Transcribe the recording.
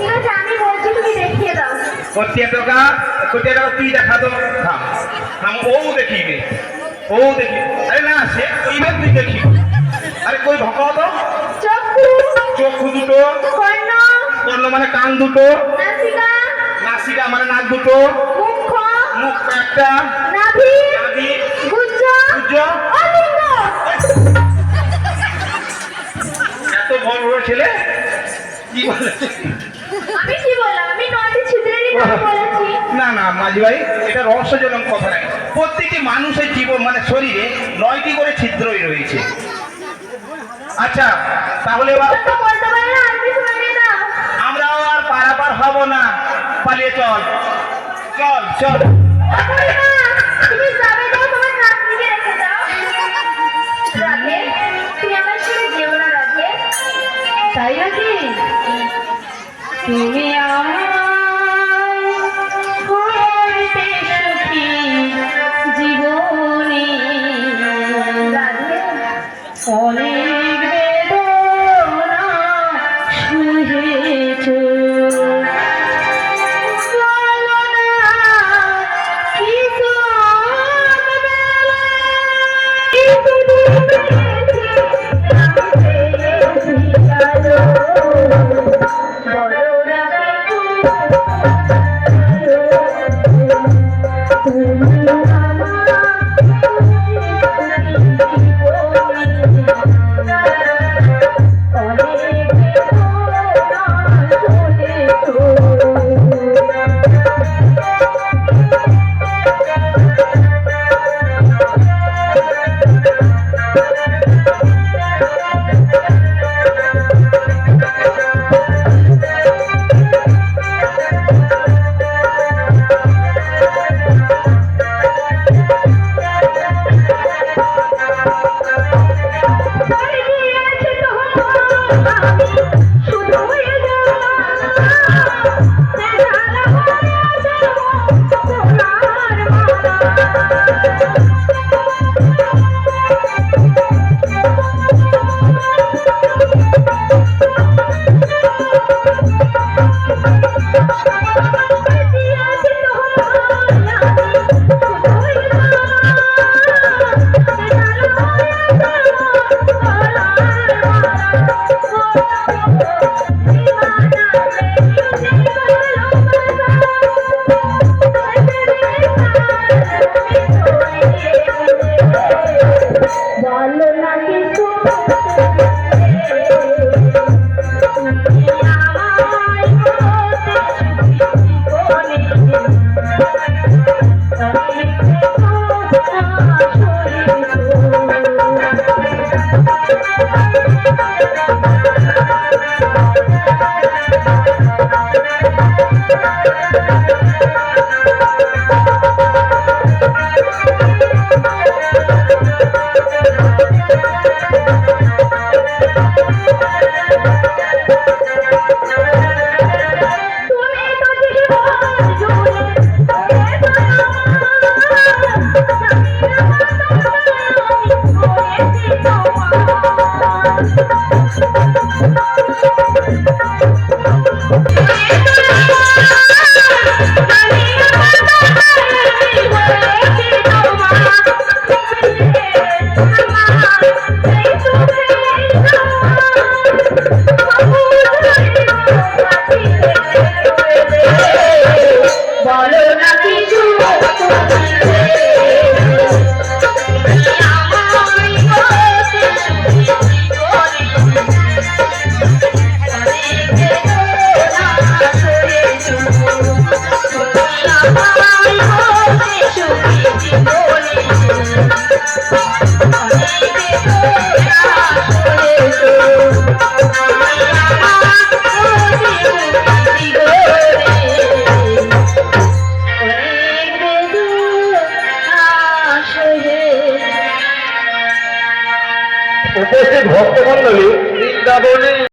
ঠিক আছে আমি বলছি তুমি দেখিয়ে দাও। কোটিয়া টাকা কোটিয়া টাকা তুই দেখা তো থাম। থাম ও দেখিবে ও দেখি আরে না সে কইবে তুই দেখি আরে কই ভকা তো চক্ষু। দুটো। কর্ণ। কর্ণ মানে কান দুটো। নাসিকা। নাসিকা মানে নাক দুটো। মুখ। মুখ একটা। নাভি। নাভি। গুজ্জ। সূর্য অলিঙ্গ। এত বড় বড় ছেলে? কি বলে? আমি কি বললাম? আমি নয়টি ছিদ্রেরই নাম বলেছি। না না মাঝি ভাই এটা রহস্যজনক কথা নাই প্রত্যেকটি মানুষের জীবন মানে শরীরে নয়টি করে ছিদ্রই রয়েছে। আচ্ছা তাহলে না আর কিছু আমরাও আর পারাপার হব না। পালিয়ে চল। চল চল। আমার তাই নাকি? তুমি আমায় বলো উপস্থিত ভক্তমন্ডলী বৃন্দাবনী